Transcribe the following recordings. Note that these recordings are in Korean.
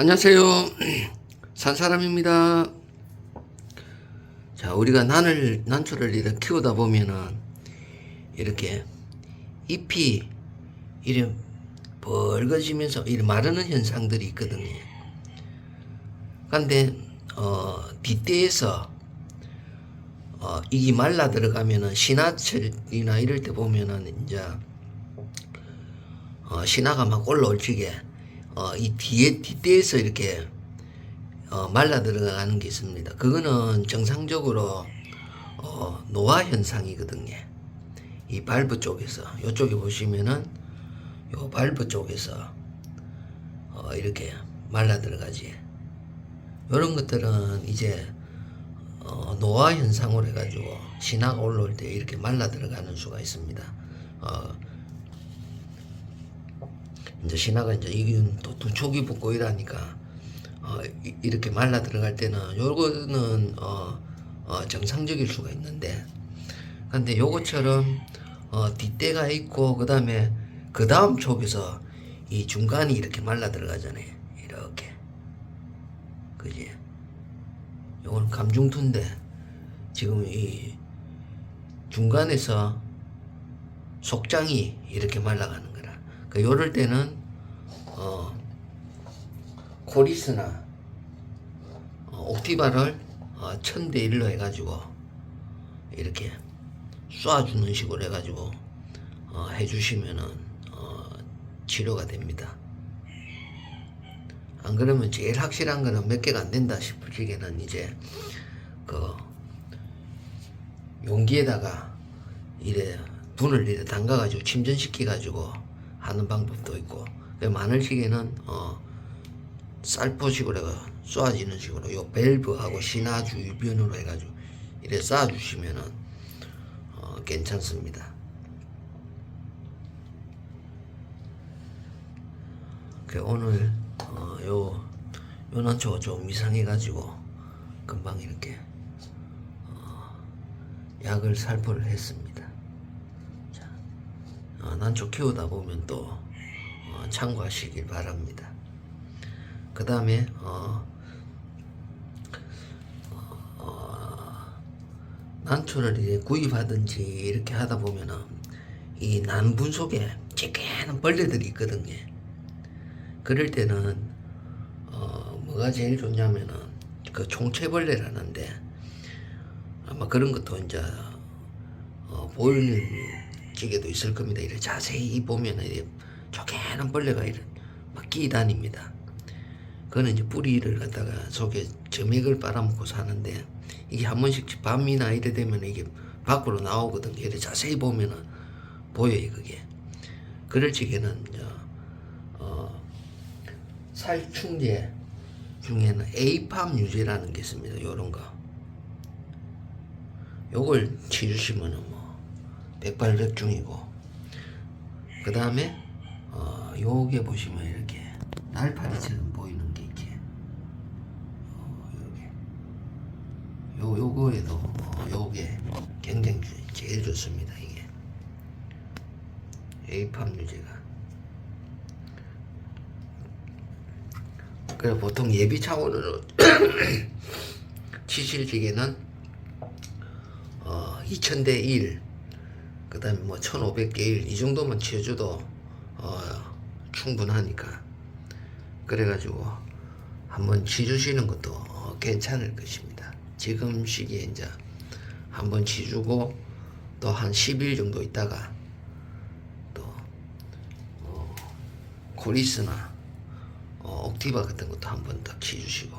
안녕하세요. 산사람입니다. 자, 우리가 난을, 난초를 이렇게 키우다 보면은 이렇게 잎이 이렇게 벌거지면서 이렇게 마르는 현상들이 있거든요. 근데, 어, 뒷대에서 어, 이게 말라 들어가면은 신화철이나 이럴 때 보면은 이제 어, 신화가 막 올라올 적에 어, 이 뒤에 뒷대에서 이렇게 어, 말라 들어가는 게 있습니다. 그거는 정상적으로 어, 노화 현상이거든요. 이 발부 쪽에서 이쪽에 보시면은 요 발부 쪽에서 어, 이렇게 말라 들어가지. 이런 것들은 이제 어, 노화 현상으로 해가지고 신화가 올라올 때 이렇게 말라 들어가는 수가 있습니다. 어, 이제 신화가 이제 이건 또 두촉이 붙고 이러니까 어, 이- 이렇게 말라 들어갈 때는 요거는 어, 어, 정상적일 수가 있는데 근데 요거처럼 어, 뒷대가 있고 그 다음에 그 다음 촉에서 이 중간이 이렇게 말라 들어가잖아요 이렇게 그지 요거는 감중투인데 지금 이 중간에서 속장이 이렇게 말라가는. 그 요럴 때는 어 코리스나 어, 옥티바를 어, 천대 일로 해가지고 이렇게 쏴주는 식으로 해가지고 어, 해주시면은 어, 치료가 됩니다. 안 그러면 제일 확실한 거는 몇 개가 안 된다 싶을 적에는 이제 그 용기에다가 이래 분을 이래 담가가지고 침전시켜가지고 하는 방법도 있고 그 마늘시계는 어 쌀포식으로 해가 쏴지는 식으로 요 밸브하고 신화 주변으로 해가지고 이래 쏴주시면은 어 괜찮습니다. 그 오늘 어, 요 요난초가 좀 이상해가지고 금방 이렇게 어, 약을 살포를 했습니다. 자, 어, 난초 키우다 보면 또 어, 참고하시길 바랍니다. 그 다음에 어, 어, 난초를 이제 구입하든지 이렇게 하다 보면은 이 난분 속에 찌개는 벌레들이 있거든요. 그럴 때는 어 뭐가 제일 좋냐면은 그 총체벌레라는데 아마 그런 것도 이제 어 보이는 찌개도 있을 겁니다. 이래 자세히 보면은 이래 쪼개는 벌레가 이래 막 끼다닙니다. 그거는 이제 뿌리를 갖다가 속에 점액을 빨아먹고 사는데 이게 한 번씩 밤이나 이래 되면 이게 밖으로 나오거든요. 이래 자세히 보면은 보여요 그게. 그럴 적에는 어 살충제 중에는 에이팜 유제라는 게 있습니다. 요런 거. 요걸 치주시면은 뭐 백발백중이고 그 다음에 어 요게 보시면 이렇게 날파리처럼 보이는 게 이렇게 어 요게. 요 요거에도 어, 요게 굉장히 주- 제일 좋습니다 이게. 에이팜 유제가. 그래 보통 예비 차원으로 치실지게는 어 2000대 1 그 다음에 뭐 1500개 1이 정도만 치워줘도 어 충분하니까 그래가지고 한번 치주시는 것도 어, 괜찮을 것입니다. 지금 시기에 이제 한번 치주고 또 한 10일 정도 있다가 또 어, 코리스나 어, 옥티바 같은 것도 한번더 치주시고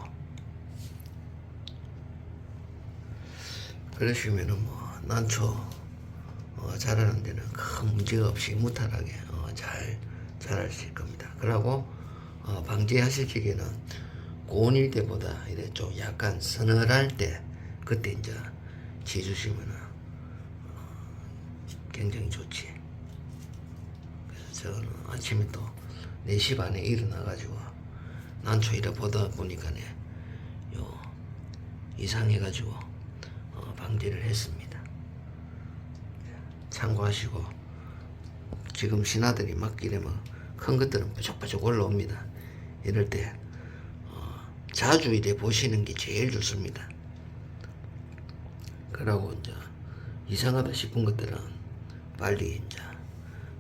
그러시면은 뭐 난초 어, 자라는 데는 큰 문제가 없이 무탈하게 어, 잘 자라실 겁니다. 그러고 어, 방제하실 적에는 고온일 때보다 이래 좀 약간 서늘할 때 그때 이제 치주시면은 어, 굉장히 좋지. 그래서 저는 아침에 또 4시 반에 일어나가지고 난초 일을 보다 보니까네 요 이상해가지고 어, 방제를 했습니다. 참고하시고 지금 신하들이 막 이러면 큰 것들은 부쩍부쩍 올라옵니다. 이럴 때 자주 이래 보시는 게 제일 좋습니다. 그러고 이제 이상하다 싶은 것들은 빨리 이제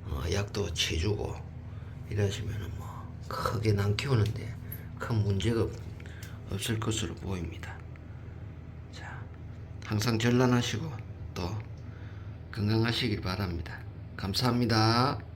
어, 약도 치주고 이러시면은 뭐 크게 난 키우는데 큰 문제가 없- 없을 것으로 보입니다. 자, 항상 전란하시고 또 건강하시길 바랍니다. 감사합니다.